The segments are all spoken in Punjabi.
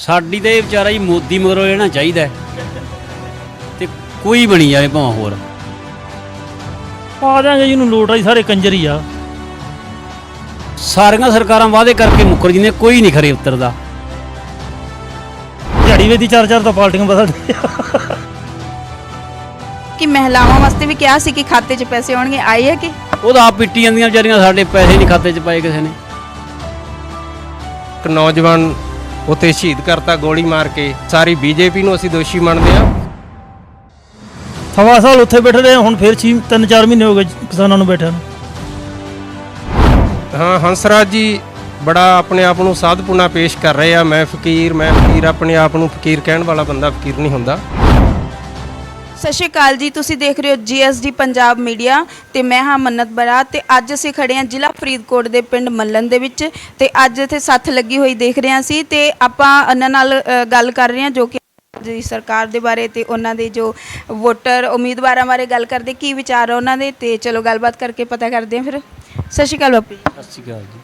ਸਾਡੀ ਤਾਂ ਇਹ ਵਿਚਾਰਾ ਹੀ ਮੋਦੀ ਮਗਰੋਂ ਰਹਿਣਾ ਚਾਹੀਦਾ ਹੈ। ਤੇ ਕੋਈ ਬਣੀ ਜਾਵੇ ਭਾਵੇਂ ਹੋਰ। ਪਾ ਦਿਆਂਗੇ ਜਿਹਨੂੰ ਲੋੜ ਆਈ ਸਾਰੇ ਕੰਜਰ ਹੀ ਆ। ਸਾਰੀਆਂ ਸਰਕਾਰਾਂ ਵਾਅਦੇ ਕਰਕੇ ਮੁੱਕਰ ਜਿੰਨੇ ਕੋਈ ਨਹੀਂ ਖਰੇ ਉਤਰਦਾ। ਦਿਹਾੜੀ ਵੇਦੀ ਚਾਰ ਚਾਰ ਤਾਂ ਪਾਰਟੀਆਂ ਬਦਲਦੇ ਕਿ ਮਹਿਲਾਵਾਂ ਵਾਸਤੇ ਵੀ ਕਿਹਾ ਸੀ ਕਿ ਖਾਤੇ 'ਚ ਪੈਸੇ ਆਉਣਗੇ ਆਏ ਹੈ ਕਿ? ਉਹਦਾ ਆਪ ਪਿੱਟੀ ਜਾਂਦੀਆਂ ਵਿਚਾਰੀਆਂ ਸਾਡੇ ਪੈਸੇ ਨਹੀਂ ਖਾਤੇ 'ਚ ਪਾਏ ਕਿਸੇ ਨੇ। ਇੱਕ ਨੌਜਵਾਨ ਉੱਥੇ ਸ਼ਹੀਦ ਕਰਤਾ ਗੋਲੀ ਮਾਰ ਕੇ। ਸਾਰੀ ਬੀਜੇਪੀ ਨੂੰ ਅਸੀਂ ਦੋਸ਼ੀ ਮੰਨਦੇ ਹਾਂ। ਸਵਾ ਸਾਲ ਉੱਥੇ ਬੈਠੇ ਰਹੇ ਹੁਣ ਫਿਰ 6 ਤਿੰਨ ਚਾਰ ਮਹੀਨੇ ਹੋ ਗਏ ਕਿਸਾਨਾਂ ਨੂੰ ਬੈਠਿਆਂ ਨੂੰ। ਹਾਂ ਹੰਸਰਾਜ ਜੀ ਬੜਾ ਆਪਣੇ ਆਪ ਨੂੰ ਸਾਧਪੁਣਾ ਪੇਸ਼ ਕਰ ਰਹੇ ਆ। ਮੈਂ ਫਕੀਰ ਮੈਂ ਫਕੀਰ ਆਪਣੇ ਆਪ ਨੂੰ ਫਕੀਰ ਕਹਿਣ ਵਾਲਾ ਬੰਦਾ ਫਕੀਰ ਨਹੀਂ ਹੁੰਦਾ। ਸਤਿ ਸ਼੍ਰੀ ਅਕਾਲ ਜੀ ਤੁਸੀਂ ਦੇਖ ਰਹੇ ਹੋ ਜੀਐਸਡੀ ਪੰਜਾਬ ਮੀਡੀਆ ਤੇ ਮੈਂ ਹਾਂ ਮੰਨਤ ਬਰਾ ਤੇ ਅੱਜ ਅਸੀਂ ਖੜੇ ਹਾਂ ਜ਼ਿਲ੍ਹਾ ਫਰੀਦਕੋਟ ਦੇ ਪਿੰਡ ਮੱਲਨ ਦੇ ਵਿੱਚ ਤੇ ਅੱਜ ਇੱਥੇ ਸੱਥ ਲੱਗੀ ਹੋਈ ਦੇਖ ਰਹੇ ਹਾਂ ਸੀ ਤੇ ਆਪਾਂ ਉਹਨਾਂ ਨਾਲ ਅ, ਗੱਲ ਕਰ ਰਹੇ ਹਾਂ ਜੋ ਕਿ ਦੀ ਸਰਕਾਰ ਦੇ ਬਾਰੇ ਤੇ ਉਹਨਾਂ ਦੇ ਜੋ ਵੋਟਰ ਉਮੀਦਵਾਰਾਂ ਬਾਰੇ ਗੱਲ ਕਰਦੇ ਕੀ ਵਿਚਾਰ ਆ ਉਹਨਾਂ ਦੇ ਤੇ ਚਲੋ ਗੱਲਬਾਤ ਕਰਕੇ ਪਤਾ ਕਰਦੇ ਹਾਂ ਫਿਰ। ਸਤਿ ਸ਼੍ਰੀ ਅਕਾਲ ਬਾਪੂ ਜੀ। ਸਤਿ ਸ਼੍ਰੀ ਅਕਾਲ ਜੀ।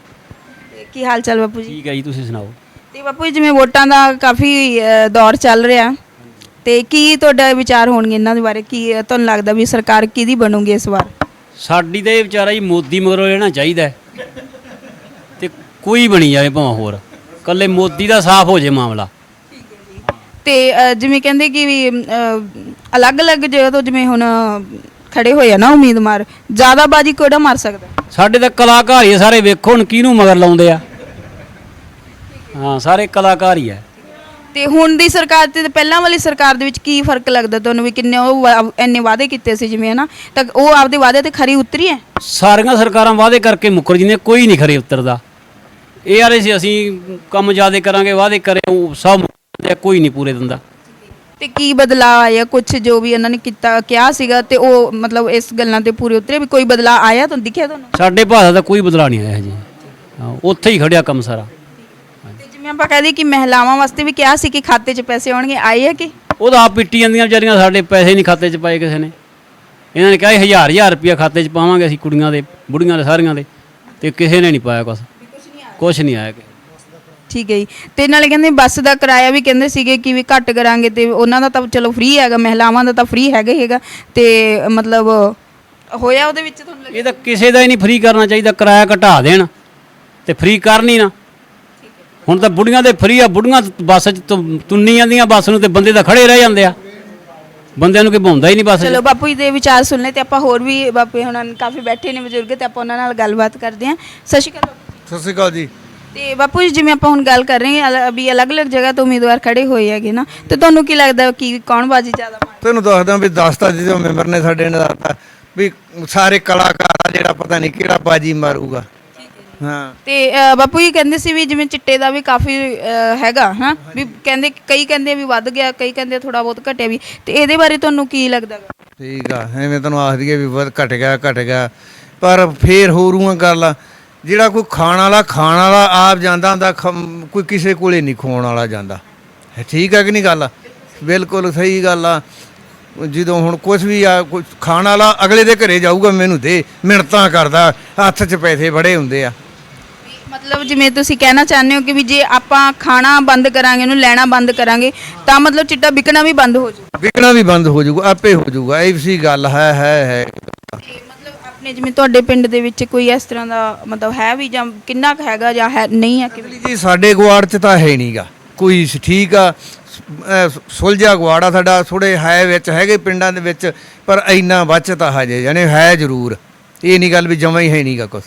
ਤੇ ਕੀ ਹਾਲ ਚਾਲ ਬਾਪੂ ਜੀ? ਠੀਕ ਹੈ ਜੀ ਤੁਸੀਂ ਸੁਣਾਓ? ਤੇ ਬਾਪੂ ਜੀ ਜਿਵੇਂ ਵੋਟਾਂ ਦਾ ਕਾਫੀ ਅ, ਦੌਰ ਚੱਲ ਰਿਹਾ। ਤੇ ਕੀ ਤੁਹਾਡਾ ਵਿਚਾਰ ਹੋਣਗੇ ਇਹਨਾਂ ਦੇ ਬਾਰੇ? ਕੀ ਤੁਹਾਨੂੰ ਲੱਗਦਾ ਵੀ ਸਰਕਾਰ ਕਿਹਦੀ ਬਣੂਗੀ ਇਸ ਵਾਰ? ਸਾਡੀ ਤਾਂ ਇਹ ਵਿਚਾਰਾ ਹੀ ਮੋਦੀ ਮਗਰੋਂ ਰਹਿਣਾ ਚਾਹੀਦਾ ਹੈ। ਤੇ ਕੋਈ ਬਣੀ ਜਾਵੇ ਭਾਵੇਂ ਹੋਰ। ਕੱਲੇ ਮੋਦੀ ਦਾ ਸਾਫ਼ ਹੋ ਜੇ ਮਾਮਲਾ। ਤੇ ਅ, ਜਿਵੇਂ ਕਹਿੰਦੇ ਕਿ ਵੀ ਅ, ਅਲੱਗ-ਅਲੱਗ ਜਗ੍ਹਾ ਤੋਂ ਜਿਵੇਂ ਹੁਣ ਖੜੇ ਹੋਏ ਆ ਨਾ ਉਮੀਦਵਾਰ ਜ਼ਿਆਦਾ ਬਾਜੀ ਕਿਹੜਾ ਮਾਰ ਸਕਦਾ? ਸਾਡੇ ਤਾਂ ਕਲਾਕਾਰ ਹੀ ਆ ਸਾਰੇ ਵੇਖੋ ਹੁਣ ਕਿਹਨੂੰ ਮਗਰ ਲਾਉਂਦੇ ਆ। ਹਾਂ ਸਾਰੇ ਕਲਾਕਾਰ ਹੀ ਆ। ਤੇ ਹੁਣ ਦੀ ਸਰਕਾਰ ਤੇ ਪਹਿਲਾਂ ਵਾਲੀ ਸਰਕਾਰ ਦੇ ਵਿੱਚ ਕੀ ਫ਼ਰਕ ਲੱਗਦਾ ਤੁਹਾਨੂੰ ਵੀ ਕਿੰਨੇ ਉਹ ਵਾ- ਇੰਨੇ ਵਾਅਦੇ ਕੀਤੇ ਸੀ ਜਿਵੇਂ ਹਨਾ? ਤਾਂ ਉਹ ਆਪਦੇ ਵਾਅਦੇ ਤੇ ਖਰੀ ਉਤਰੀ ਹੈ? ਸਾਰੀਆਂ ਸਰਕਾਰਾਂ ਵਾਅਦੇ ਕਰਕੇ ਮੁੱਕਰ ਜਿੰਨੇ ਕੋਈ ਨਹੀਂ ਖਰੇ ਉਤਰਦਾ। ਇਹ ਆਲੇ ਸੀ ਅਸੀਂ ਕੰਮ ਜ਼ਿਆਦੇ ਕਰਾਂਗੇ ਵਾਅਦੇ ਕਰੇ ਉਹ ਸਭ ਮੁੱਕਰਦੇ ਆ, ਕੋਈ ਨਹੀਂ ਪੂਰੇ ਦਿੰਦਾ। ਤੇ ਕੀ ਬਦਲਾਅ ਆਇਆ? ਕੁਝ ਜੋ ਵੀ ਇਹਨਾਂ ਨੇ ਕੀਤਾ ਕਿਹਾ ਸੀਗਾ ਤੇ ਉਹ ਮਤਲਬ ਇਸ ਗੱਲਾਂ ਤੇ ਪੂਰੇ ਉਤਰੇ ਵੀ ਕੋਈ ਬਦਲਾਅ ਆਇਆ ਤੁਹਾਨੂੰ ਦਿਖਿਆ ਤੁਹਾਨੂੰ? ਸਾਡੇ ਭਾਸ਼ਾ ਦਾ ਕੋਈ ਬਦਲਾਅ ਨਹੀਂ ਆਇਆ ਜੀ। ਹਾਂ, ਉੱਥੇ ਹੀ ਖੜਿਆ ਕੰਮ ਸਾਰਾ। ਜਿਵੇਂ ਆਪਾਂ ਕਹਦੇ ਕਿ ਮਹਿਲਾਵਾਂ ਵਾਸਤੇ ਵੀ ਕਿਹਾ ਸੀ ਕਿ ਖਾਤੇ 'ਚ ਪੈਸੇ ਆਉਣਗੇ ਆਏ ਹੈ ਕਿ? ਉਹਦਾ ਆਪ ਪਿੱਟੀ ਜਾਂਦੀਆਂ ਵਿਚਾਰੀਆਂ ਸਾਡੇ ਪੈਸੇ ਨਹੀਂ ਖਾਤੇ 'ਚ ਪਾਏ ਕਿਸੇ ਨੇ। ਇਹਨਾਂ ਨੇ ਕਿਹਾ ਸੀ ਹਜ਼ਾਰ ਹਜ਼ਾਰ ਰੁਪਇਆ ਖਾਤੇ 'ਚ ਪਾਵਾਂਗੇ ਅਸੀਂ ਕੁੜੀਆਂ ਦੇ ਬੁੜੀਆਂ ਦੇ ਸਾਰੀਆਂ ਦੇ। ਤੇ ਕਿਸੇ ਨੇ ਨਹੀਂ ਪਾਇਆ ਕੁਛ। ਕੁਛ ਨਹੀਂ ਆਇਆ ਕਿਸੇ। ਠੀਕ ਹੈ ਜੀ। ਤੇ ਨਾਲੇ ਕਹਿੰਦੇ ਬੱਸ ਦਾ ਕਿਰਾਇਆ ਵੀ ਕਹਿੰਦੇ ਸੀਗੇ ਕਿ ਵੀ ਘੱਟ ਕਰਾਂਗੇ ਤੇ ਉਹਨਾਂ ਦਾ ਤਾਂ ਚਲੋ ਫ੍ਰੀ ਹੈਗਾ ਮਹਿਲਾਵਾਂ ਦਾ ਤਾਂ ਫ੍ਰੀ ਹੈਗਾ ਹੀ ਹੈਗਾ। ਤੇ ਮਤਲਬ ਹੋਇਆ ਉਹਦੇ ਵਿੱਚ ਤੁਹਾਨੂੰ ਲੱਗਿਆ? ਇਹ ਤਾਂ ਕਿਸੇ ਦਾ ਹੀ ਨਹੀਂ ਫ੍ਰੀ ਕਰਨਾ ਚਾਹੀਦਾ ਕਿਰਾਇਆ ਘਟਾ ਦੇਣ। ਤੇ ਫ੍ਰੀ ਕਰਨ ਨਾ। ਹੁਣ ਤਾਂ ਬੁੜੀਆਂ ਦੇ ਫ੍ਰੀ ਆ ਬੁੜੀਆਂ ਬੱਸ 'ਚ ਤੁ- ਤੁੰਨੀ ਜਾਂਦੀਆਂ ਬੱਸ ਨੂੰ ਤੇ ਬੰਦੇ ਤਾਂ ਖੜੇ ਰਹਿ ਜਾਂਦੇ ਆ। ਬੰਦਿਆਂ ਨੂੰ ਕੋਈ ਭਾਉਂਦਾ ਹੀ ਨਹੀਂ ਬੱਸ 'ਚ। ਚਲੋ ਬਾਪੂ ਜੀ ਦੇ ਵਿਚਾਰ ਸੁਣ ਲਏ ਤੇ ਆਪਾਂ ਹੋਰ ਵੀ ਬਾਪੂ ਹੁਣਾਂ ਕਾਫੀ ਬੈਠੇ ਨੇ ਬਜ਼ੁਰਗ ਤੇ ਆਪਾਂ ਉਹਨਾਂ ਨਾਲ ਗੱਲਬਾਤ ਕਰਦੇ ਹਾਂ। ਸਤਿ ਸ਼੍ਰੀ ਅਕਾਲ ਬਾਪੂ। ਸਤਿ ਸ਼੍ਰੀ ਅਕਾਲ ਜੀ। ਤੇ ਬਾਪੂ ਜੀ ਜਿਵੇਂ ਆਪਾਂ ਹੁਣ ਗੱਲ ਕਰ ਰਹੇ ਹਾਂ ਅਲ- ਵੀ ਅਲੱਗ-ਅਲੱਗ ਜਗ੍ਹਾ ਤੋਂ ਉਮੀਦਵਾਰ ਖੜੇ ਹੋਏ ਹੈਗੇ ਨਾ ਤੇ ਤੁਹਾਨੂੰ ਕੀ ਲੱਗਦਾ ਕਿ ਕੌਣ ਬਾਜੀ ਜ਼ਿਆਦਾ ਮਾਰ ਤੈਨੂੰ ਦੱਸਦਾ ਵੀ ਦਸਤਾ ਜਿਹਦੇ ਮੈਂਬਰ ਨੇ ਸਾਡੇ ਨੇ ਦੱਸਤਾ ਵੀ ਸਾਰੇ ਕਲਾਕਾਰ ਆ ਜਿਹੜਾ ਪਤਾ ਨਹੀਂ ਕਿਹੜਾ ਬਾਜੀ ਮਾਰੂਗਾ। ਹਾਂ। ਤੇ ਅ, ਬਾਪੂ ਜੀ ਕਹਿੰਦੇ ਸੀ ਵੀ ਜਿਵੇਂ ਚਿੱਟੇ ਦਾ ਵੀ ਕਾਫੀ ਅ, ਹੈਗਾ ਹਾਂ ਵੀ ਕਹਿੰਦੇ ਕਈ ਕਹਿੰਦੇ ਵੀ ਵੱਧ ਗਿਆ ਕਈ ਕਹਿੰਦੇ ਥੋੜਾ ਬਹੁਤ ਘਟਿਆ ਵੀ। ਤੇ ਇਹਦੇ ਬਾਰੇ ਤੁਹਾਨੂੰ ਕੀ ਲੱਗਦਾ ਗਾ? ਠੀਕ ਆ ਐਵੇਂ ਤੈਨੂੰ ਆਖ ਦਈਏ ਵੀ ਬਹੁਤ ਘਟ ਗਿਆ ਘਟ ਗਿਆ। ਪਰ ਫੇਰ ਹੋਰੂਆਂ ਗੱਲ ਜਿਹੜਾ ਕੋਈ ਖਾਣ ਵਾਲਾ ਖਾਣ ਵਾਲਾ ਆਪ ਜਾਂਦਾ ਹੁੰਦਾ ਖਮ- ਕੋਈ ਕਿਸੇ ਕੋਲੇ ਨਹੀਂ ਖਵਾਉਣ ਵਾਲਾ ਜਾਂਦਾ। ਹੈ ਠੀਕ ਆ ਕਿ ਨਹੀਂ ਗੱਲ? ਬਿਲਕੁਲ ਸਹੀ ਗੱਲ ਆ। ਜਦੋਂ ਹੁਣ ਕੁਝ ਵੀ ਆ ਕੁਛ ਖਾਣ ਵਾਲਾ ਅਗਲੇ ਦੇ ਘਰੇ ਜਾਊਗਾ ਮੈਨੂੰ ਦੇ ਮਿੰਟਾਂ ਕਰਦਾ ਹੱਥ 'ਚ ਪੈਸੇ ਬੜੇ ਹੁੰਦੇ ਆ। ਮਤਲਬ ਜਿਵੇਂ ਤੁਸੀਂ ਕਹਿਣਾ ਚਾਹੁੰਦੇ ਹੋ ਕਿ ਵੀ ਜੇ ਆਪਾਂ ਖਾਣਾ ਬੰਦ ਕਰਾਂਗੇ ਉਹਨੂੰ ਲੈਣਾ ਬੰਦ ਕਰਾਂਗੇ ਤਾਂ ਮਤਲਬ ਚਿੱਟਾ ਵਿਕਣਾ ਵੀ ਬੰਦ ਹੋ ਜਾਊ। ਵਿਕਣਾ ਵੀ ਬੰਦ ਹੋ ਜਾਊਗਾ ਆਪੇ ਹੋ ਜਾਊਗਾ ਇਹ ਸੀ ਗੱਲ ਹੈ ਹੈ ਹੈ। ਤੇ ਮਤਲਬ ਆਪਣੇ ਜਿਵੇਂ ਤੁਹਾਡੇ ਪਿੰਡ ਦੇ ਵਿੱਚ ਕੋਈ ਇਸ ਤਰ੍ਹਾਂ ਦਾ ਮਤਲਬ ਹੈ ਵੀ ਜਾਂ ਕਿੰਨਾ ਕੁ ਹੈਗਾ ਜਾਂ ਹੈ ਨਹੀਂ ਹੈ ਕਿਵੇਂ? ਜੀ ਸਾਡੇ ਗਵਾੜ 'ਚ ਤਾਂ ਹੈ ਨਹੀਂਗਾ ਕੋਈ ਠੀਕ ਆ ਅਹ ਸੁਲਝਿਆ ਗਵਾੜ ਆ ਸਾਡਾ ਥੋੜੇ ਹੈ ਵਿੱਚ ਹੈਗੇ ਪਿੰਡਾਂ ਦੇ ਵਿੱਚ ਪਰ ਇੰਨਾ ਬਚਤ ਆ ਹਜੇ ਯਾਨੀ ਹੈ ਜ਼ਰੂਰ। ਇਹ ਨਹੀਂ ਗੱਲ ਵੀ ਜਮਾ ਹੀ ਹੈ ਨਹੀਂਗਾ ਕੁਛ।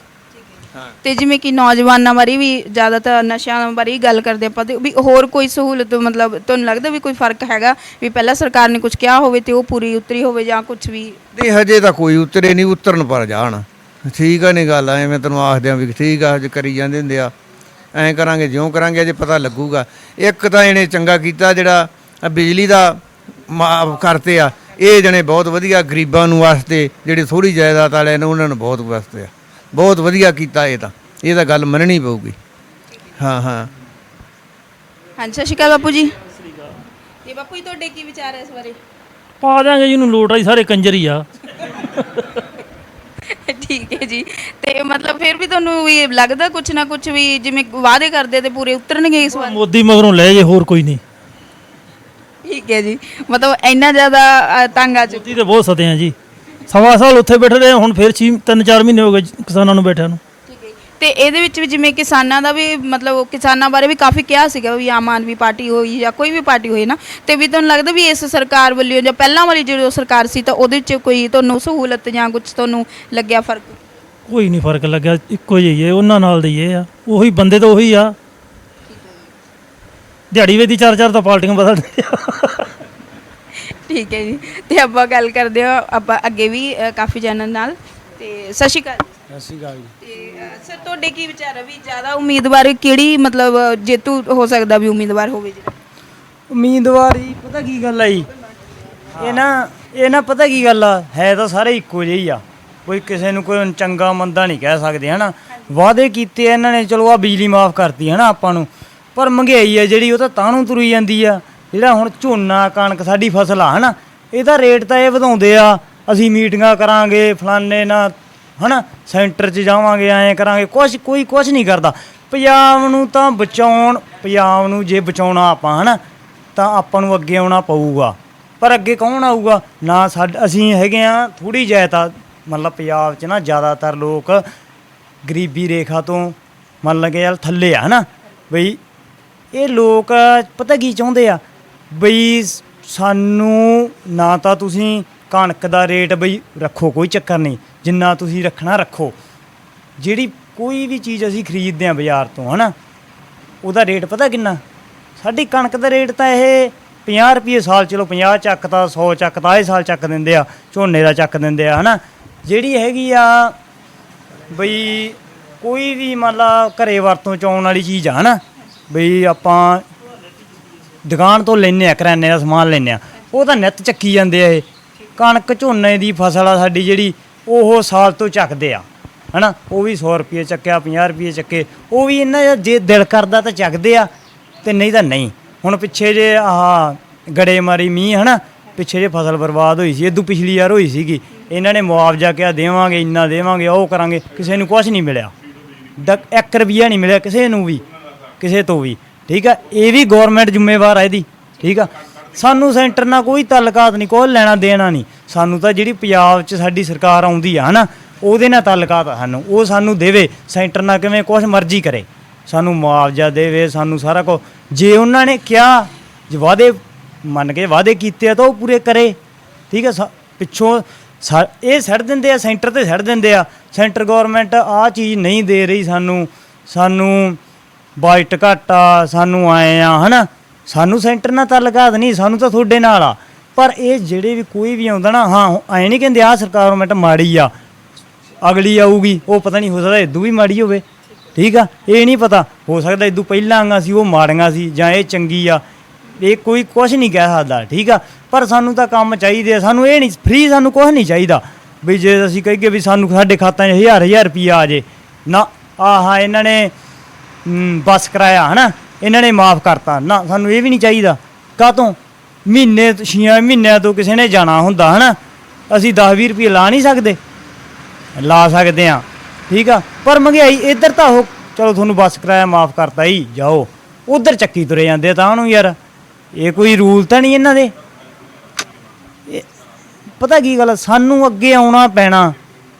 ਤੇ ਜਿਵੇਂ ਕਿ ਨੌਜਵਾਨਾਂ ਬਾਰੇ ਵੀ ਜ਼ਿਆਦਾਤਰ ਨਸ਼ਿਆਂ ਬਾਰੇ ਹੀ ਗੱਲ ਕਰਦੇ ਆਪਾਂ ਤੇ ਵੀ ਹੋਰ ਕੋਈ ਸਹੂਲਤ ਮਤਲਬ ਤੁਹਾਨੂੰ ਲੱਗਦਾ ਵੀ ਕੋਈ ਫ਼ਰਕ ਹੈਗਾ ਵੀ ਪਹਿਲਾਂ ਸਰਕਾਰ ਨੇ ਕੁਝ ਕਿਹਾ ਹੋਵੇ ਤੇ ਉਹ ਪੂਰੀ ਉਤਰੀ ਹੋਵੇ ਜਾਂ ਕੁਝ ਵੀ? ਨਹੀਂ ਹਜੇ ਤਾਂ ਕੋਈ ਉਤਰੇ ਨਹੀਂ ਉਤਰਨ ਪਰ ਜਾਣ। ਠੀਕ ਆ ਨਹੀਂ ਗੱਲ ਐਵੇਂ ਤੈਨੂੰ ਆਖਦੇ ਆ ਵੀ ਠੀਕ ਆ ਹਜੇ ਕਰੀ ਜਾਂਦੇ ਹੁੰਦੇ ਆ। ਐਂ ਕਰਾਂਗੇ ਜਿਉਂ ਕਰਾਂਗੇ ਅਜੇ ਪਤਾ ਲੱਗੂਗਾ। ਇੱਕ ਤਾਂ ਇਹਨੇ ਚੰਗਾ ਕੀਤਾ ਜਿਹੜਾ ਬਿਜਲੀ ਦਾ ਮਾਫ ਕਰਤੇ ਆ। ਇਹ ਜਣੇ ਬਹੁਤ ਵਧੀਆ ਗਰੀਬਾਂ ਨੂੰ ਵਾਸਤੇ ਜਿਹੜੇ ਥੋੜੀ ਜਾਇਦਾਦ ਵਾਲੇ ਨੇ ਉਹਨਾਂ ਨੂੰ ਬਹੁਤ ਵਾਸਤੇ ਆ। ਬਹੁਤ ਵਧੀਆ ਕੀਤਾ ਇਹ ਤਾਂ। ਇਹ ਤਾਂ ਗੱਲ ਮੰਨਣੀ ਪਊਗੀ। ਹਾਂ ਹਾਂ। ਹਾਂਜੀ ਸਤਿ ਸ਼੍ਰੀ ਅਕਾਲ ਬਾਪੂ ਜੀ। ਤੇ ਬਾਪੂ ਜੀ ਤੁਹਾਡੇ ਕੀ ਵਿਚਾਰ ਹੈ ਇਸ ਬਾਰੇ? ਪਾ ਦਿਆਂਗੇ ਜਿਹਨੂੰ ਲੋੜ ਆਈ ਸਾਰੇ ਕੰਜਰ ਹੀ ਆ। ਠੀਕ ਹੈ ਜੀ। ਤੇ ਮਤਲਬ ਫਿਰ ਵੀ ਤੁਹਾਨੂੰ ਵੀ ਲੱਗਦਾ ਕੁਝ ਨਾ ਕੁਝ ਵੀ ਜਿਵੇਂ ਵਾਅਦੇ ਕਰਦੇ ਤੇ ਪੂਰੇ ਉਤਰਨਗੇ ਇਸ ਵਾਰ? ਮੋਦੀ ਮਗਰੋਂ ਲੈ ਜੇ ਹੋਰ ਕੋਈ ਨਹੀਂ। ਠੀਕ ਹੈ ਜੀ। ਮਤਲਬ ਇੰਨਾ ਜ਼ਿਆਦਾ ਅ, ਤੰਗ ਆ ਚੁੱਕੇ। ਮੋਦੀ ਤੇ ਬਹੁਤ ਸਤੇ ਆ ਜੀ। ਸਵਾ ਸਾਲ ਉੱਥੇ ਬੈਠੇ ਰਹੇ ਹੁਣ ਫਿਰ 6 ਤਿੰਨ ਚਾਰ ਮਹੀਨੇ ਹੋ ਗਏ ਕਿਸਾਨਾਂ ਨੂੰ ਬੈਠਿਆਂ ਨੂੰ। ਤੇ ਇਹਦੇ ਵਿੱਚ ਵੀ ਜਿਵੇਂ ਕਿਸਾਨਾਂ ਦਾ ਵੀ ਮਤਲਬ ਕਿਸਾਨਾਂ ਬਾਰੇ ਵੀ ਕਾਫੀ ਕਿਹਾ ਸੀਗਾ ਵੀ ਆਮ ਆਦਮੀ ਪਾਰਟੀ ਹੋਈ ਜਾਂ ਕੋਈ ਵੀ ਪਾਰਟੀ ਹੋਈ ਨਾ ਤੇ ਵੀ ਤੁਹਾਨੂੰ ਲੱਗਦਾ ਵੀ ਇਸ ਸਰਕਾਰ ਵੱਲੋਂ ਜਾਂ ਪਹਿਲਾਂ ਵਾਲੀ ਜਿਹੜੀ ਸਰਕਾਰ ਸੀ ਤਾਂ ਉਹਦੇ ਵਿੱਚ ਕੋਈ ਤੁਹਾਨੂੰ ਸਹੂਲਤ ਜਾਂ ਕੁਝ ਤੁਹਾਨੂੰ ਲੱਗਿਆ ਫ਼ਰਕ? ਕੋਈ ਨਹੀਂ ਫ਼ਰਕ ਲੱਗਿਆ ਇੱਕੋ ਜਿਹੀ ਹੈ ਉਹਨਾਂ ਨਾਲ ਦੇ ਹੀ ਇਹ ਆ। ਉਹੀ ਬੰਦੇ ਤਾਂ ਉਹੀ ਆ। ਦਿਹਾੜੀ ਵੇਦੀ ਚਾਰ ਚਾਰ ਤਾਂ ਪਾਰਟੀਆਂ ਬਦਲਦੇ ਆ ਠੀਕ ਹੈ ਜੀ। ਤੇ ਆਪਾਂ ਗੱਲ ਕਰਦੇ ਹਾਂ ਆਪਾਂ ਅੱਗੇ ਵੀ ਅ, ਕਾਫੀ ਜਣਾਂ ਨਾਲ। ਤੇ ਸਤਿ ਸ਼੍ਰੀ ਅਕਾਲ। ਸਤਿ ਸ਼੍ਰੀ ਅਕਾਲ ਜੀ। ਤੇ ਅ, ਸਰ ਤੁਹਾਡੇ ਕੀ ਵਿਚਾਰ ਹੈ ਵੀ ਜ਼ਿਆਦਾ ਉਮੀਦਵਾਰ ਕਿਹੜੀ ਮਤਲਬ ਜੇਤੂ ਹੋ ਸਕਦਾ ਵੀ ਉਮੀਦਵਾਰ ਹੋਵੇ ਜੀ? ਉਮੀਦਵਾਰ ਪਤਾ ਕੀ ਗੱਲ ਆ ਜੀ? ਇਹ ਨਾ ਇਹ ਨਾ ਪਤਾ ਕੀ ਗੱਲ ਆ? ਹੈ ਤਾਂ ਸਾਰੇ ਇੱਕੋ ਜਿਹੇ ਹੀ ਆ। ਕੋਈ ਕਿਸੇ ਨੂੰ ਕੋਈ ਚੰਗਾ ਮੰਦਾ ਨਹੀਂ ਕਹਿ ਸਕਦੇ ਹਨਾ? ਵਾਅਦੇ ਕੀਤੇ ਆ ਇਹਨਾਂ ਨੇ ਚਲੋ ਆ ਬਿਜਲੀ ਮਾਫ ਕਰਤੀ ਹਨਾ ਆਪਾਂ ਨੂੰ। ਪਰ ਮਹਿੰਗਾਈ ਆ ਜਿਹੜੀ ਉਹ ਤਾਂ ਤਾਂ ਨੂੰ ਤੁਰੀ ਜਾਂਦੀ ਆ। ਜਿਹੜਾ ਹੁਣ ਝੋਨਾ ਕਣਕ ਸਾਡੀ ਫਸਲ ਆ, ਹਨਾ ਇਹਦਾ ਰੇਟ ਤਾਂ ਇਹ ਵਧਾਉਂਦੇ ਆ। ਅਸੀਂ ਮੀਟਿੰਗਾਂ ਕਰਾਂਗੇ ਫਲਾਨੇ ਨਾ ਹਨਾ, ਸੈਂਟਰ 'ਚ ਜਾਵਾਂਗੇ, ਐਂ ਕਰਾਂਗੇ, ਕੁਛ, ਕੋਈ ਕੁਛ ਨਹੀਂ ਕਰਦਾ। ਪੰਜਾਬ ਨੂੰ ਤਾਂ ਬਚਾਉਣ, ਪੰਜਾਬ ਨੂੰ ਜੇ ਬਚਾਉਣਾ ਆਪਾਂ, ਹਨਾ, ਤਾਂ ਆਪਾਂ ਨੂੰ ਅੱਗੇ ਆਉਣਾ ਪਊਗਾ। ਪਰ ਅੱਗੇ ਕੌਣ ਆਊਗਾ? ਨਾ ਸਾਡ, ਅਸੀਂ ਹੈਗੇ ਆ ਥੋੜੀ ਜਾਇਦਾਦ, ਮਤਲਬ ਪੰਜਾਬ 'ਚ ਨਾ ਜ਼ਿਆਦਾਤਰ ਲੋਕ ਗਰੀਬੀ ਰੇਖਾ ਤੋਂ ਮੰਨ ਲਗੇ ਯਾਰ ਥੱਲੇ ਆ, ਹਨਾ, ਬਈ, ਇਹ ਲੋਕ ਪਤਾ ਕੀ ਚਾਹੁੰਦੇ ਆ? ਬਈ ਸਾਨੂੰ ਨਾ ਤਾਂ ਤੁਸੀਂ ਕਣਕ ਦਾ ਰੇਟ ਬਈ ਰੱਖੋ, ਕੋਈ ਚੱਕਰ ਨਹੀਂ। ਜਿੰਨਾ ਤੁਸੀਂ ਰੱਖਣਾ, ਰੱਖੋ। ਜਿਹੜੀ ਕੋਈ ਵੀ ਚੀਜ਼ ਅਸੀਂ ਖਰੀਦਦੇ ਆ ਬਾਜ਼ਾਰ ਤੋਂ, ਹਨਾ, ਉਹਦਾ ਰੇਟ ਪਤਾ ਕਿੰਨਾ? ਸਾਡੀ ਕਣਕ ਦਾ ਰੇਟ ਤਾਂ ਇਹ 50 ਰੁਪਏ ਸਾਲ, ਚਲੋ 50 ਚੱਕਤਾ 100 ਚੱਕਤਾ ਇਹ ਸਾਲ ਚੱਕ ਦਿੰਦੇ ਆ, ਝੋਨੇ ਦਾ ਚੱਕ ਦਿੰਦੇ ਆ, ਹਨਾ। ਜਿਹੜੀ ਹੈਗੀ ਆ ਬਈ ਕੋਈ ਵੀ ਮੰਨ ਲਾ ਘਰੇ ਵਰਤੋਂ ਚ ਆਉਣ ਵਾਲੀ ਚੀਜ਼ ਆ, ਹਨਾ, ਬਈ ਆਪਾਂ ਦੁਕਾਨ ਤੋਂ ਲੈਨੇ ਆ, ਕਰਿਆਨੇ ਦਾ ਸਮਾਨ ਲੈਨੇ ਆ। ਉਹ ਤਾਂ ਨਿੱਤ ਚੱਕੀ ਜਾਂਦੇ ਆ ਇਹ। ਕਣਕ ਝੋਨੇ ਦੀ ਫਸਲ ਆ ਸਾਡੀ ਜਿਹੜੀ, ਉਹ ਸਾਲ ਤੋਂ ਚੱਕਦੇ ਆ। ਹਨਾ? ਉਹ ਵੀ 100 ਰੁਪਏ ਚੱਕਿਆ 50 ਰੁਪਏ ਚੱਕੇ। ਉਹ ਵੀ ਇਹਨਾਂ ਦਾ ਜੇ ਦਿਲ ਕਰਦਾ ਤਾਂ ਚੱਕਦੇ ਆ, ਤੇ ਨਹੀਂ ਤਾਂ ਨਹੀਂ। ਹੁਣ ਪਿੱਛੇ ਜੇ ਆਹ ਗੜੇ ਮਾਰੀ ਮੀਂਹ, ਹਨਾ? ਪਿੱਛੇ ਜੇ ਫਸਲ ਬਰਬਾਦ ਹੋਈ ਸੀ ਇਦੋਂ ਪਿਛਲੀ ਵਾਰ ਹੋਈ ਸੀਗੀ। ਇਹਨਾਂ ਨੇ ਮੁਆਵਜ਼ਾ ਕਿਹਾ, ਦੇਵਾਂਗੇ, ਇੰਨਾ ਦੇਵਾਂਗੇ, ਉਹ ਕਰਾਂਗੇ। ਕਿਸੇ ਨੂੰ ਕੁਝ ਨਹੀਂ ਮਿਲਿਆ। ਦ- ਇੱਕ ਰੁਪਿਆ ਨਹੀਂ ਮਿਲਿਆ ਕਿਸੇ ਨੂੰ ਵੀ, ਕਿਸੇ ਤੋਂ ਵੀ। ਠੀਕ ਆ? ਇਹ ਵੀ ਗਵਰਨਮੈਂਟ ਜ਼ਿੰਮੇਵਾਰ ਹੈ ਇਹਦੀ, ਠੀਕ ਆ? ਸਾਨੂੰ ਸੈਂਟਰ ਨਾਲ ਕੋਈ ਤਾਲੁਕਾਤ ਨਹੀਂ, ਕੋਈ ਲੈਣਾ ਦੇਣਾ ਨਹੀਂ। ਸਾਨੂੰ ਤਾਂ ਜਿਹੜੀ ਪੰਜਾਬ 'ਚ ਸਾਡੀ ਸਰਕਾਰ ਆਉਂਦੀ ਆ, ਹਨਾ, ਉਹਦੇ ਨਾਲ ਤਾਲੁਕਾਤ ਆ ਸਾਨੂੰ। ਉਹ ਸਾਨੂੰ ਦੇਵੇ, ਸੈਂਟਰ ਨਾਲ ਕਿਵੇਂ ਕੁਝ ਮਰਜ਼ੀ ਕਰੇ। ਸਾਨੂੰ ਮੁਆਵਜ਼ਾ ਦੇਵੇ, ਸਾਨੂੰ ਸਾਰਾ ਕੁਝ ਜੇ ਉਹਨਾਂ ਨੇ ਕਿਹਾ, ਜੇ ਵਾਅਦੇ ਮੰਨ ਕੇ ਵਾਅਦੇ ਕੀਤੇ ਆ ਤਾਂ ਉਹ ਪੂਰੇ ਕਰੇ। ਠੀਕ ਹੈ ਸਾ- ਪਿੱਛੋਂ ਸਾ- ਇਹ ਛੱਡ ਦਿੰਦੇ ਆ, ਸੈਂਟਰ ਤੇ ਛੱਡ ਦਿੰਦੇ ਆ। ਸੈਂਟਰ ਗਵਰਨਮੈਂਟ ਆਹ ਚੀਜ਼ ਨਹੀਂ ਦੇ ਰਹੀ ਸਾਨੂੰ। ਸਾਨੂੰ ਬਾਈਟ ਘੱਟ ਆ, ਸਾਨੂੰ ਆਏ ਆ, ਹਨਾ? ਸਾਨੂੰ ਸੈਂਟਰ ਨਾਲ ਤਾਂ ਤਾਲੁਕਾਤ ਨਹੀਂ, ਸਾਨੂੰ ਤਾਂ ਤੁਹਾਡੇ ਨਾਲ ਆ। ਪਰ ਇਹ ਜਿਹੜੇ ਵੀ ਕੋਈ ਵੀ ਆਉਂਦਾ ਨਾ, ਹਾਂ ਐ ਨਹੀਂ ਕਹਿੰਦੇ ਆ ਸਰਕਾਰ ਗਵਰਨਮੈਂਟ ਮਾੜੀ ਆ, ਅਗਲੀ ਆਊਗੀ। ਉਹ ਪਤਾ ਨਹੀਂ, ਹੋ ਸਕਦਾ ਇਦੋਂ ਵੀ ਮਾੜੀ ਹੋਵੇ। ਠੀਕ ਆ? ਇਹ ਨਹੀਂ ਪਤਾ। ਹੋ ਸਕਦਾ ਇਦੋਂ ਪਹਿਲਾਂ ਆਂਗਾ ਸੀ, ਉਹ ਮਾੜੀਆਂ ਸੀ, ਜਾਂ ਇਹ ਚੰਗੀ ਆ। ਇਹ ਕੋਈ ਕੁਝ ਨਹੀਂ ਕਹਿ ਸਕਦਾ, ਠੀਕ ਆ? ਪਰ ਸਾਨੂੰ ਤਾਂ ਕੰਮ ਚਾਹੀਦੇ ਆ। ਸਾਨੂੰ ਇਹ ਨਹੀਂ ਫ੍ਰੀ ਸਾਨੂੰ ਕੁਝ ਨਹੀਂ ਚਾਹੀਦਾ। ਵੀ ਜੇ ਅਸੀਂ ਕਹੀਏ ਵੀ ਸਾਨੂੰ ਸਾਡੇ ਖਾਤਾਂ 'ਚ ਹਜ਼ਾਰ ਹਜ਼ਾਰ ਰੁਪਈਆ ਆ ਜੇ, ਨਾ, ਆਹਾ, ਇਹਨਾਂ ਨੇ ਮ, ਬੱਸ ਕਰਾਇਆ ਹਨਾ? ਇਹਨਾਂ ਨੇ ਮਾਫ ਕਰਤਾ। ਨਾ ਸਾਨੂੰ ਇਹ ਵੀ ਨਹੀਂ ਚਾਹੀਦਾ। ਕਾਹਤੋਂ? ਮਹੀਨੇ ਤੋਂ- ਛੇਆਂ ਮਹੀਨਿਆਂ ਤੋਂ ਕਿਸੇ ਨੇ ਜਾਣਾ ਹੁੰਦਾ ਹਨਾ? ਅਸੀਂ 10 20 ਰੁਪਏ ਲਾ ਨਹੀਂ ਸਕਦੇ। ਲਾ ਸਕਦੇ ਆ ਠੀਕ ਆ? ਪਰ ਮਹਿੰਗਾਈ ਇੱਧਰ ਤਾਂ ਉਹ ਚਲੋ ਤੁਹਾਨੂੰ ਬੱਸ ਕਿਰਾਇਆ ਮਾਫ ਕਰਤਾ ਹੀ ਜਾਓ। ਉਧਰ ਚੱਕੀ ਤੁਰੇ ਜਾਂਦੇ ਤਾਂ ਉਹਨੂੰ ਯਾਰ। ਇਹ ਕੋਈ ਰੂਲ ਤਾਂ ਨਹੀਂ ਇਹਨਾਂ ਦੇ। ਇਹ- ਪਤਾ ਕੀ ਗੱਲ ਆ, ਸਾਨੂੰ ਅੱਗੇ ਆਉਣਾ ਪੈਣਾ।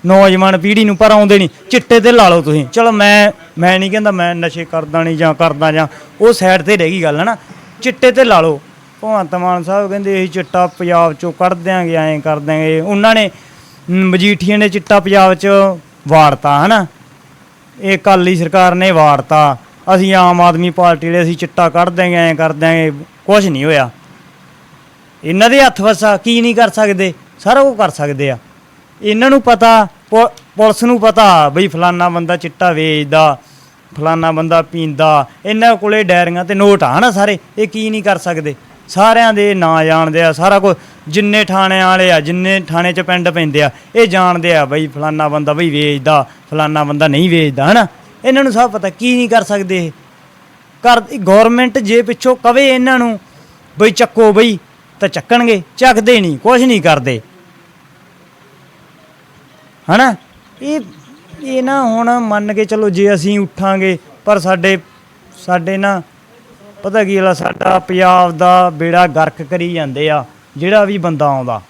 ਨੌਜਵਾਨ ਪੀੜ੍ਹੀ ਨੂੰ ਪਰ ਆਉਂਦੇ ਨਹੀਂ ਚਿੱਟੇ ਤੇ ਲਾ ਲਓ ਤੁਸੀਂ। ਚਲੋ ਮੈਂ ਮੈਂ ਨਹੀਂ ਕਹਿੰਦਾ ਮੈਂ ਨਸ਼ੇ ਕਰਦਾ ਨਹੀਂ ਜਾਂ ਕਰਦਾ ਜਾਂ ਉਹ ਸਾਈਡ ਤੇ ਰਹਿ ਗਈ ਗੱਲ ਹਨਾ। ਚਿੱਟੇ ਤੇ ਲਾ ਲਓ। ਭਗਵੰਤ ਮਾਨ ਸਾਹਿਬ ਕਹਿੰਦੇ ਅਸੀਂ ਚਿੱਟਾ ਪੰਜਾਬ ਚੋਂ ਕੱਢ ਦਿਆਂਗੇ ਐਂ ਕਰ ਦਿਆਂਗੇ। ਉਹਨਾਂ ਨੇ ਮ, ਮਜੀਠੀਏ ਨੇ ਚਿੱਟਾ ਪੰਜਾਬ 'ਚ ਵਾੜਤਾ ਹਨਾ। ਇਹ ਕਾਲੀ ਸਰਕਾਰ ਨੇ ਵਾੜਤਾ ਅਸੀਂ ਆਮ ਆਦਮੀ ਪਾਰਟੀ ਵਾਲੇ ਅਸੀਂ ਚਿੱਟਾ ਕੱਢ ਦਿਆਂਗੇ ਐਂ ਕਰ ਦਿਆਂਗੇ। ਕੁਝ ਨਹੀਂ ਹੋਇਆ। ਇਹਨਾਂ ਦੇ ਹੱਥ ਵਸਾ ਕੀ ਨਹੀਂ ਕਰ ਸਕਦੇ? ਸਾਰਾ ਉਹ ਕਰ ਸਕਦੇ ਆ। ਇਹਨਾਂ ਨੂੰ ਪਤਾ, ਪੁ- ਪੁਲਿਸ ਨੂੰ ਪਤਾ ਬਈ ਫਲਾਨਾ ਬੰਦਾ ਚਿੱਟਾ ਵੇਚਦਾ, ਫਲਾਨਾ ਬੰਦਾ ਪੀਂਦਾ, ਇਹਨਾਂ ਕੋਲੇ ਡਾਇਰੀਆਂ ਤੇ ਨੋਟ ਆ ਨਾ ਸਾਰੇ, ਇਹ ਕੀ ਨਹੀਂ ਕਰ ਸਕਦੇ? ਸਾਰਿਆਂ ਦੇ ਨਾਂ ਜਾਣਦੇ ਆ, ਸਾਰਾ ਕੁਝ ਜਿੰਨੇ ਥਾਣੇ ਵਾਲੇ ਆ, ਜਿੰਨੇ ਥਾਣੇ 'ਚ ਪਿੰਡ ਪੈਂਦੇ ਆ, ਇਹ ਜਾਣਦੇ ਆ ਬਈ ਫਲਾਨਾ ਬੰਦਾ ਬਈ ਵੇਚਦਾ, ਫਲਾਨਾ ਬੰਦਾ ਨਹੀਂ ਵੇਚਦਾ, ਹਨਾ? ਇਹਨਾਂ ਨੂੰ ਸਭ ਪਤਾ, ਕੀ ਨਹੀਂ ਕਰ ਸਕਦੇ ਇਹ? ਕਰ ਗਵਰਨਮੈਂਟ ਜੇ ਪਿੱਛੋਂ ਕਵੇ ਇਹਨਾਂ ਨੂੰ, ਬਈ ਚੱਕੋ ਬਈ, ਤਾਂ ਚੱਕਣਗੇ, ਚੱਕਦੇ ਨਹੀਂ ਕੁਝ ਨਹੀਂ ਕਰਦੇ। ਹਨਾ? ਇਹ ਇਹ ਨਾ ਹੁਣ ਮੰਨ ਕੇ ਚਲੋ ਜੇ ਅਸੀਂ ਉੱਠਾਂਗੇ ਪਰ ਸਾਡੇ ਸਾਡੇ ਨਾ ਪਤਾ ਕੀ ਆ, ਸਾਡਾ ਪੰਜਾਬ ਦਾ ਬੇੜਾ ਗਰਕ ਕਰੀ ਜਾਂਦੇ ਆ ਜਿਹੜਾ ਵੀ ਬੰਦਾ ਆਉਂਦਾ।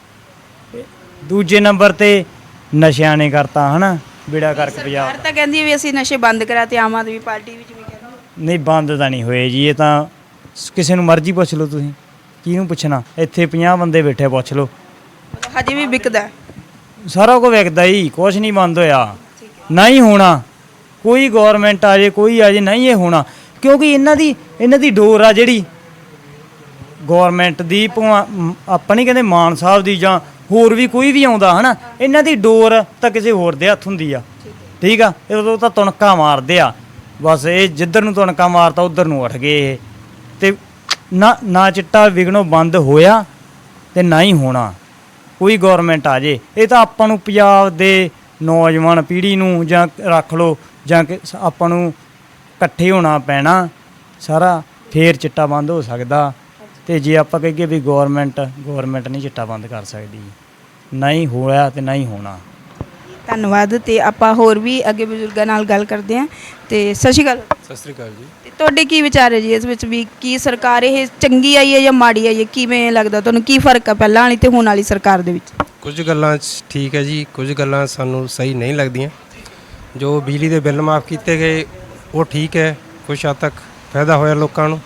ਤੇ ਦੂਜੇ ਨੰਬਰ ਤੇ ਨਸ਼ਿਆਂ ਨੇ ਕਰਤਾ ਹਨਾ? ਬੇੜਾ ਗਰਕ ਪੰਜਾਬ। ਸਰਕਾਰ ਤਾਂ ਕਹਿੰਦੀ ਵੀ ਅਸੀਂ ਨਸ਼ੇ ਬੰਦ ਕਰਾਤੇ ਆਮ ਆਦਮੀ ਪਾਰਟੀ ਵਿੱਚ ਵੀ ਕਹਿੰਦੀ। ਨਹੀਂ ਬੰਦ ਤਾਂ ਨਹੀਂ ਹੋਏ ਜੀ ਇਹ ਤਾਂ ਕਿਸੇ ਨੂੰ ਮਰਜ਼ੀ ਪੁੱਛ ਲਓ ਤੁਸੀਂ। ਕਿਹਨੂੰ ਪੁੱਛਣਾ? ਇੱਥੇ 50 ਬੰਦੇ ਬੈਠੇ ਪੁੱਛ ਲਓ। ਮਤਲਬ ਹਜੇ ਵੀ ਵਿਕਦਾ। ਹੈ। ਸਾਰਾ ਕੁਝ ਵਿਕਦਾ ਹੀ ਕੁਝ ਨਹੀਂ ਬੰਦ ਹੋਇਆ। ਨਹੀਂ ਹੋਣਾ। ਕੋਈ ਗਵਰਨਮੈਂਟ ਆ ਜੇ, ਕੋਈ ਆ ਜੇ, ਨਹੀਂ ਇਹ ਹੋਣਾ। ਕਿਉਂਕਿ ਇਹਨਾਂ ਦੀ ਇਹਨਾਂ ਦੀ ਡੋਰ ਆ ਜਿਹੜੀ। ਗਵਰਨਮੈਂਟ ਦੀ ਭਗਵਾਨ ਆਪਾਂ ਨਹੀਂ ਕਹਿੰਦੇ ਮਾਨ ਸਾਹਿਬ ਦੀ ਜਾਂ ਹੋਰ ਵੀ ਕੋਈ ਵੀ ਆਉਂਦਾ, ਹਨਾ? ਇਹਨਾਂ ਦੀ ਡੋਰ ਤਾਂ ਕਿਸੇ ਹੋਰ ਦੇ ਹੱਥ ਹੁੰਦੀ ਆ। ਠੀਕ ਆ? ਉਦੋਂ ਤਾਂ ਤੁਣਕਾ ਮਾਰਦੇ ਆ। ਬਸ ਇਹ ਜਿੱਧਰ ਨੂੰ ਤੁਣਕਾ ਮਾਰਤਾ, ਉਧਰ ਨੂੰ ਉੱਠ ਗਏ ਇਹ। ਤੇ ਨਾ ਨਾ ਚਿੱਟਾ ਵਿਗਣੋਂ ਬੰਦ ਹੋਇਆ ਤੇ ਨਾ ਹੀ ਹੋਣਾ। ਕੋਈ ਗਵਰਨਮੈਂਟ ਆ ਜੇ। ਇਹ ਤਾਂ ਆਪਾਂ ਨੂੰ ਪੰਜਾਬ ਦੇ ਨੌਜਵਾਨ ਪੀੜ੍ਹੀ ਨੂੰ ਜਾਂ ਰੱਖ ਲਓ ਜਾਂ ਕਿ ਸ- ਆਪਾਂ ਨੂੰ ਇਕੱਠੇ ਹੋਣਾ ਪੈਣਾ। ਸਾਰਾ ਫੇਰ ਚਿੱਟਾ ਬੰਦ ਹੋ ਸਕਦਾ। ਤੇ ਜੇ ਆਪਾਂ ਕਹੀਏ ਵੀ ਗਵਰਨਮੈਂਟ ਗਵਰਨਮੈਂਟ ਨਹੀਂ ਚਿੱਟਾ ਬੰਦ ਕਰ ਸਕਦੀ। ਨਹੀਂ ਹੋਇਆ ਤੇ ਨਹੀਂ ਹੋਣਾ। ਧੰਨਵਾਦ ਤੇ ਆਪਾਂ ਹੋਰ ਵੀ ਅੱਗੇ ਬਜ਼ੁਰਗਾਂ ਨਾਲ ਗੱਲ ਕਰਦੇ ਹਾਂ ਤੇ ਸਤਿ ਸ਼੍ਰੀ ਅਕਾਲ। ਸਤਿ ਸ੍ਰੀ ਅਕਾਲ ਜੀ। ਤੇ ਤੁਹਾਡੇ ਕੀ ਵਿਚਾਰ ਹੈ ਜੀ ਇਸ ਵਿੱਚ ਵੀ ਕੀ ਸਰਕਾਰ ਇਹ ਚੰਗੀ ਆਈ ਹੈ ਜਾਂ ਮਾੜੀ ਆਈ ਹੈ? ਕਿਵੇਂ ਲੱਗਦਾ ਤੁਹਾਨੂੰ? ਕੀ ਫ਼ਰਕ ਹੈ ਪਹਿਲਾਂ ਵਾਲੀ ਤੇ ਹੁਣ ਵਾਲੀ ਸਰਕਾਰ ਦੇ ਵਿੱਚ? ਕੁਝ ਗੱਲਾਂ 'ਚ ਠੀਕ ਹੈ ਜੀ ਕੁਝ ਗੱਲਾਂ ਸਾਨੂੰ ਸਹੀ ਨਹੀਂ ਲੱਗਦੀਆਂ। ਜੋ ਬਿਜਲੀ ਦੇ ਬਿੱਲ ਮਾਫ ਕੀਤੇ ਗਏ ਉਹ ਠੀਕ ਹੈ ਕੁਝ ਹੱਦ ਤੱਕ ਫਾਇਦਾ ਹੋਇਆ ਲੋਕਾਂ ਨੂੰ।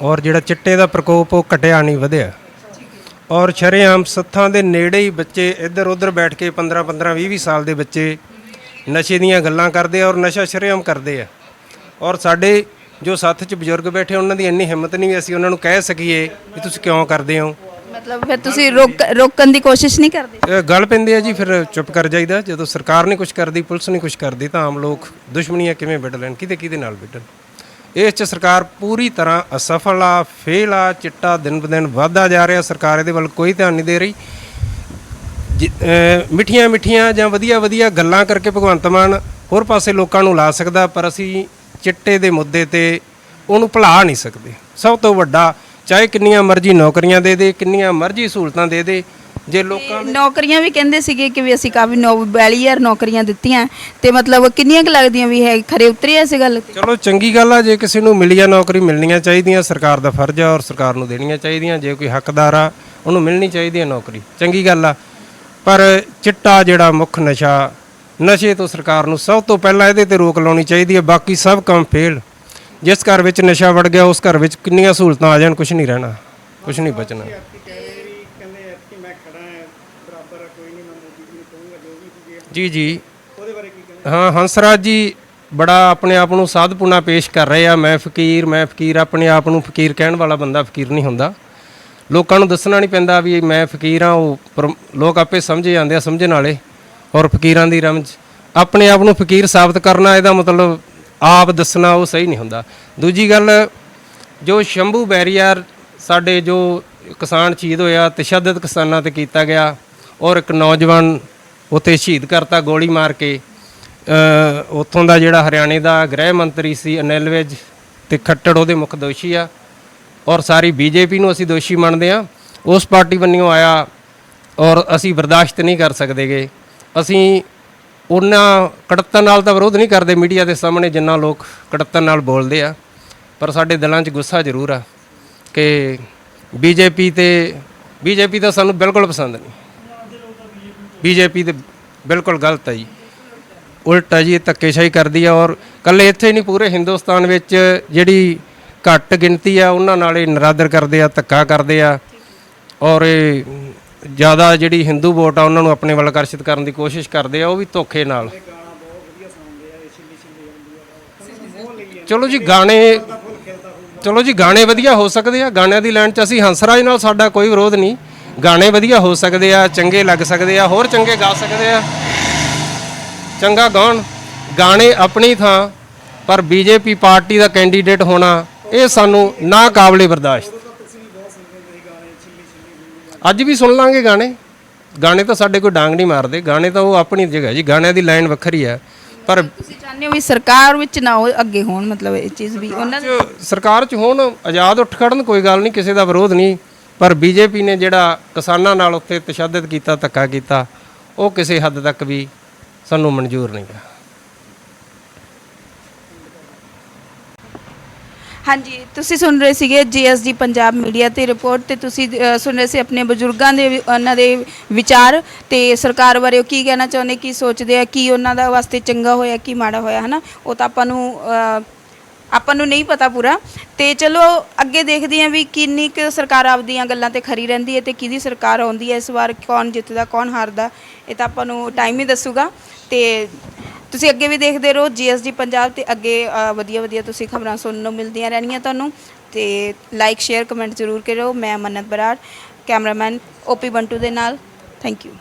ਔਰ ਜਿਹੜਾ ਚਿੱਟੇ ਦਾ ਪ੍ਰਕੋਪ ਉਹ ਘਟਿਆ ਨਹੀਂ ਵਧਿਆ। ਔਰ ਸ਼ਰੇਆਮ ਸੱਥਾਂ ਦੇ ਨੇੜੇ ਹੀ ਬੱਚੇ ਇੱਧਰ ਉੱਧਰ ਬੈਠ ਕੇ 15 15 20 20 ਸਾਲ ਦੇ ਬੱਚੇ ਨਸ਼ੇ ਦੀਆਂ ਗੱਲਾਂ ਕਰਦੇ ਆ ਔਰ ਨਸ਼ਾ ਸ਼ਰੇਆਮ ਕਰਦੇ ਆ। ਔਰ ਸਾਡੇ ਜੋ ਸੱਥ 'ਚ ਬਜ਼ੁਰਗ ਬੈਠੇ ਉਹਨਾਂ ਦੀ ਇੰਨੀ ਹਿੰਮਤ ਨਹੀਂ ਵੀ ਅਸੀਂ ਉਹਨਾਂ ਨੂੰ ਕਹਿ ਸਕੀਏ ਵੀ ਤੁਸੀਂ ਕਿਉਂ ਕਰਦੇ ਹੋ। ਮਤਲਬ ਫਿਰ ਤੁਸੀਂ ਰੋਕ ਰੋਕਣ ਦੀ ਕੋਸ਼ਿਸ਼ ਨਹੀਂ ਕਰਦੇ? ਇਹ ਗੱਲ ਪੈਂਦੀ ਹੈ ਜੀ ਫਿਰ ਚੁੱਪ ਕਰ ਜਾਈਦਾ। ਜਦੋਂ ਸਰਕਾਰ ਨਹੀਂ ਕੁਝ ਕਰਦੀ ਪੁਲਿਸ ਨਹੀਂ ਕੁਝ ਕਰਦੀ ਤਾਂ ਆਮ ਲੋਕ ਦੁਸ਼ਮਣੀਆਂ ਕਿਵੇਂ ਵਿੱਢ ਲੈਣ? ਕਿਹਦੇ ਕਿਹਦੇ ਨਾਲ ਵਿੱਢਣ? ਇਸ 'ਚ ਸਰਕਾਰ ਪੂਰੀ ਤਰ੍ਹਾਂ ਅਸਫਲ ਆ, ਫੇਲ ਆ, ਚਿੱਟਾ ਦਿਨ ਬ ਦਿਨ ਵੱਧਦਾ ਜਾ ਰਿਹਾ, ਸਰਕਾਰ ਇਹਦੇ ਵੱਲ ਕੋਈ ਧਿਆਨ ਨਹੀਂ ਦੇ ਰਹੀ। ਜਿ- ਮਿੱਠੀਆਂ ਮਿੱਠੀਆਂ ਜਾਂ ਵਧੀਆ ਵਧੀਆ ਗੱਲਾਂ ਕਰਕੇ ਭਗਵੰਤ ਮਾਨ ਹੋਰ ਪਾਸੇ ਲੋਕਾਂ ਨੂੰ ਲਾ ਸਕਦਾ, ਪਰ ਅਸੀਂ ਚਿੱਟੇ ਦੇ ਮੁੱਦੇ ਤੇ ਉਹਨੂੰ ਭੁਲਾ ਨਹੀਂ ਸਕਦੇ। ਸਭ ਤੋਂ ਵੱਡਾ, ਚਾਹੇ ਕਿੰਨੀਆਂ ਮਰਜ਼ੀ ਨੌਕਰੀਆਂ ਦੇ ਦੇ, ਕਿੰਨੀਆਂ ਮਰਜ਼ੀ ਸਹੂਲਤਾਂ ਦੇ ਦੇ ਜੇ ਲੋਕਾਂ ਨੌਕਰੀਆਂ ਵੀ ਕਹਿੰਦੇ ਸੀਗੇ ਕਿ ਵੀ ਅਸੀਂ ਕਾਫੀ 42000 ਨੌਕਰੀਆਂ ਦਿੱਤੀਆਂ। ਤੇ ਮਤਲਬ ਕਿੰਨੀਆਂ ਕੁ ਲੱਗਦੀਆਂ ਵੀ ਹੈ ਖਰੇ ਉਤਰੇ ਐਸੇ ਗੱਲ ਤੇ? ਚਲੋ ਚੰਗੀ ਗੱਲ ਆ ਜੇ ਕਿਸੇ ਨੂੰ ਮਿਲੀ ਆ ਨੌਕਰੀ ਮਿਲਣੀਆਂ ਚਾਹੀਦੀਆਂ ਸਰਕਾਰ ਦਾ ਫਰਜ਼ ਆ ਔਰ ਸਰਕਾਰ ਨੂੰ ਦੇਣੀਆਂ ਚਾਹੀਦੀਆਂ। ਜੇ ਕੋਈ ਹੱਕਦਾਰ ਆ ਉਹਨੂੰ ਮਿਲਣੀ ਚਾਹੀਦੀ ਹੈ ਨੌਕਰੀ। ਚੰਗੀ ਗੱਲ ਆ। ਪਰ ਚਿੱਟਾ ਜਿਹੜਾ ਮੁੱਖ ਨਸ਼ਾ ਨਸ਼ੇ ਤੋਂ ਸਰਕਾਰ ਨੂੰ ਸਭ ਤੋਂ ਪਹਿਲਾਂ ਇਹਦੇ ਤੇ ਰੋਕ ਲਾਉਣੀ ਚਾਹੀਦੀ ਹੈ ਬਾਕੀ ਸਭ ਕੰਮ ਫੇਲ। ਜਿਸ ਘਰ ਵਿੱਚ ਨਸ਼ਾ ਵੜ ਗਿਆ ਉਸ ਘਰ ਵਿੱਚ ਕਿੰਨੀਆਂ ਸਹੂਲਤਾਂ ਆ ਜਾਣ ਕੁਝ ਨਹੀਂ ਰਹਿਣਾ ਕੁਝ ਨਹੀਂ ਬਚਣਾ। ਜੀ ਜੀ। ਉਹਦੇ ਬਾਰੇ ਕੀ ਹਾਂ, ਹੰਸਰਾਜ ਜੀ, ਬੜਾ ਆਪਣੇ ਆਪ ਨੂੰ ਸਾਧਪੁਣਾ ਪੇਸ਼ ਕਰ ਰਹੇ ਆ। ਮੈਂ ਫਕੀਰ ਮੈਂ ਫਕੀਰ, ਆਪਣੇ ਆਪ ਨੂੰ ਫਕੀਰ ਕਹਿਣ ਵਾਲਾ ਬੰਦਾ ਫਕੀਰ ਨਹੀਂ ਹੁੰਦਾ। ਲੋਕਾਂ ਨੂੰ ਦੱਸਣਾ ਨਹੀਂ ਪੈਂਦਾ ਵੀ ਮੈਂ ਫਕੀਰ ਹਾਂ, ਉਹ ਪਰ ਲੋਕ ਆਪੇ ਸਮਝ ਜਾਂਦੇ ਆ, ਸਮਝਣ ਵਾਲੇ ਔਰ ਫਕੀਰਾਂ ਦੀ ਰਮਜ। ਆਪਣੇ ਆਪ ਨੂੰ ਫਕੀਰ ਸਾਬਤ ਕਰਨਾ, ਇਹਦਾ ਮਤਲਬ ਆਪ ਦੱਸਣਾ ਉਹ ਸਹੀ ਨਹੀਂ ਹੁੰਦਾ। ਦੂਜੀ ਗੱਲ, ਜੋ ਸ਼ੰਭੂ ਬੈਰੀਅਰ ਸਾਡੇ ਜੋ ਕਿਸਾਨ ਸ਼ਹੀਦ ਹੋਇਆ, ਤਸ਼ੱਦਦ ਕਿਸਾਨਾਂ ਤੇ ਕੀਤਾ ਗਿਆ ਔਰ ਇੱਕ ਨੌਜਵਾਨ ਉੱਥੇ ਸ਼ਹੀਦ ਕਰਤਾ ਗੋਲੀ ਮਾਰ ਕੇ। ਉੱਥੋਂ ਦਾ ਜਿਹੜਾ ਹਰਿਆਣੇ ਦਾ ਗ੍ਰਹਿ ਮੰਤਰੀ ਸੀ ਅਨਿਲ ਵਿਜ ਤੇ ਖੱਟੜ ਉਹਦੇ ਮੁੱਖ ਦੋਸ਼ੀ ਆ। ਔਰ ਸਾਰੀ ਬੀਜੇਪੀ ਨੂੰ ਅਸੀਂ ਦੋਸ਼ੀ ਮੰਨਦੇ ਆ। ਉਸ ਪਾਰਟੀ ਵੱਲੋਂ ਆਇਆ ਔਰ ਅਸੀਂ ਬਰਦਾਸ਼ਤ ਨਹੀਂ ਕਰ ਸਕਦੇਗੇ। ਅਸੀਂ ਉਹਨਾਂ ਕੜੱਤਨ ਨਾਲ ਤਾਂ ਵਿਰੋਧ ਨਹੀਂ ਕਰਦੇ ਮੀਡੀਆ ਦੇ ਸਾਹਮਣੇ ਜਿੰਨਾ ਲੋਕ ਕੜੱਤਨ ਨਾਲ ਬੋਲਦੇ ਆ। ਪਰ ਸਾਡੇ ਦਿਲਾਂ 'ਚ ਗੁੱਸਾ ਜ਼ਰੂਰ ਆ ਕਿ ਬੀਜੇਪੀ ਤੇ, ਬੀਜੇਪੀ ਤਾਂ ਸਾਨੂੰ ਬਿਲਕੁਲ ਪਸੰਦ ਨਹੀਂ। ਬੀਜੇਪੀ ਦੇ ਬਿਲਕੁਲ ਗਲਤ ਹੈ ਜੀ। ਉਲਟਾ ਜੀ, ਇਹ ਧੱਕੇਸ਼ਾਹੀ ਕਰਦੀ ਆ ਔਰ ਕੱਲੇ ਇੱਥੇ ਹੀ ਨਹੀਂ, ਪੂਰੇ ਹਿੰਦੁਸਤਾਨ ਵਿੱਚ ਜਿਹੜੀ ਘੱਟ ਗਿਣਤੀ ਆ, ਉਹਨਾਂ ਨਾਲ ਇਹ ਨਰਾਦਰ ਕਰਦੇ ਆ, ਧੱਕਾ ਕਰਦੇ ਆ ਔਰ ਇਹ ਜ਼ਿਆਦਾ ਜਿਹੜੀ ਹਿੰਦੂ ਵੋਟ ਆ, ਉਹਨਾਂ ਨੂੰ ਆਪਣੇ ਵੱਲ ਆਕਰਸ਼ਿਤ ਕਰਨ ਦੀ ਕੋਸ਼ਿਸ਼ ਕਰਦੇ ਆ, ਉਹ ਵੀ ਧੋਖੇ ਨਾਲ। ਚਲੋ ਜੀ, ਗਾਣੇ, ਚਲੋ ਜੀ, ਗਾਣੇ ਵਧੀਆ ਹੋ ਸਕਦੇ ਆ, ਗਾਣਿਆਂ ਦੀ ਲਾਈਨ 'ਚ ਅਸੀਂ ਹੰਸਰਾਜ ਨਾਲ ਸਾਡਾ ਕੋਈ ਵਿਰੋਧ ਨਹੀਂ। ਗਾਣੇ ਵਧੀਆ ਹੋ ਸਕਦੇ ਆ ਚੰਗੇ ਲੱਗ ਸਕਦੇ ਆ ਹੋਰ ਚੰਗੇ ਗਾ ਸਕਦੇ ਆ। ਚੰਗਾ ਗਾਉਣ ਗਾਣੇ ਆਪਣੀ ਥਾਂ ਪਰ ਬੀਜੇਪੀ ਪਾਰਟੀ ਦਾ ਕੈਂਡੀਡੇਟ ਹੋਣਾ ਇਹ ਸਾਨੂੰ ਨਾ ਕਾਬਲੇ ਬਰਦਾਸ਼ਤ। ਅੱਜ ਵੀ ਸੁਣ ਲਾਂਗੇ ਗਾਣੇ। ਗਾਣੇ ਤਾਂ ਸਾਡੇ ਕੋਈ ਡਾਂਗ ਨਹੀਂ ਮਾਰਦੇ। ਗਾਣੇ ਤਾਂ ਉਹ ਆਪਣੀ ਜਗ੍ਹਾ ਜੀ ਗਾਣਿਆਂ ਦੀ ਲਾਈਨ ਵੱਖਰੀ ਹੈ। ਪਰ ਤੁਸੀਂ ਚਾਹੁੰਦੇ ਹੋ ਵੀ ਸਰਕਾਰ ਵਿੱਚ ਨਾ ਹੋ ਅੱਗੇ ਹੋਣ ਮਤਲਬ ਇਹ ਚੀਜ਼ ਵੀ ਉਹਨਾਂ ਸਰਕਾਰ ਚ ਹੁਣ ਆਜ਼ਾਦ ਉੱਠ ਖੜਨ ਕੋਈ ਗੱਲ ਨਹੀਂ ਕਿਸੇ ਦਾ ਵਿਰੋਧ ਨਹੀਂ। ਪਰ ਬੀਜੇਪੀ ਨੇ ਜਿਹੜਾ ਕਿਸਾਨਾਂ ਨਾਲ ਉੱਥੇ ਤਸ਼ੱਦਦ ਕੀਤਾ, ਧੱਕਾ ਕੀਤਾ, ਉਹ ਕਿਸੇ ਹੱਦ ਤੱਕ ਵੀ ਸਾਨੂੰ ਮਨਜ਼ੂਰ ਨਹੀਂ ਹੈ। ਹਾਂਜੀ, ਤੁਸੀਂ ਸੁਣ ਰਹੇ ਸੀਗੇ ਜੀਐਸਡੀ ਪੰਜਾਬ ਮੀਡੀਆ ਤੇ ਰਿਪੋਰਟ ਤੇ ਤੁਸੀਂ ਸੁਣ ਰਹੇ ਸੀ ਆਪਣੇ ਬਜ਼ੁਰਗਾਂ ਦੇ ਵੀ- ਉਹਨਾਂ ਦੇ ਵਿਚਾਰ ਤੇ ਸਰਕਾਰ ਬਾਰੇ ਕੀ ਕਹਿਣਾ ਚਾਹੁੰਦੇ, ਕੀ ਸੋਚਦੇ ਆ, ਕੀ ਉਹਨਾਂ ਦਾ ਵਾਸਤੇ ਚੰਗਾ ਹੋਇਆ, ਕੀ ਮਾੜਾ ਹੋਇਆ, ਹਨਾ? ਉਹ ਤਾਂ ਆਪਾਂ ਨੂੰ ਆਪਾਂ ਨੂੰ ਨਹੀਂ ਪਤਾ ਪੂਰਾ। ਤੇ ਚਲੋ, ਅੱਗੇ ਦੇਖਦੇ ਹਾਂ ਵੀ ਕਿੰਨੀ ਕੁ ਸਰਕਾਰ ਆਪਦੀਆਂ ਗੱਲਾਂ ਤੇ ਖਰੀ ਰਹਿੰਦੀ ਹੈ ਤੇ ਕਿਹਦੀ ਸਰਕਾਰ ਆਉਂਦੀ ਹੈ। ਇਸ ਵਾਰ ਕੌਣ ਜਿੱਤਦਾ, ਕੌਣ ਹਾਰਦਾ, ਇਹ ਤਾਂ ਆਪਾਂ ਨੂੰ ਟਾਈਮ ਹੀ ਦੱਸੂਗਾ। ਤੇ ਤੁਸੀਂ ਅੱਗੇ ਵੀ ਦੇਖਦੇ ਰਹੋ ਜੀਐਸਡੀ ਪੰਜਾਬ ਤੇ ਅੱਗੇ ਵਧੀਆ ਵਧੀਆ ਤੁਸੀਂ ਖਬਰਾਂ ਸੁਣਨ ਨੂੰ ਮਿਲਦੀਆਂ ਰਹਿਣਗੀਆਂ ਤੁਹਾਨੂੰ। ਤੇ ਲਾਈਕ ਸ਼ੇਅਰ ਕਮੈਂਟ ਜ਼ਰੂਰ ਕਰਿਓ। ਮੈਂ ਮੰਨਤ ਬਰਾੜ, ਕੈਮਰਾਮੈਨ ਓਪੀ ਬੰਟੂ ਦੇ ਨਾਲ। Thank you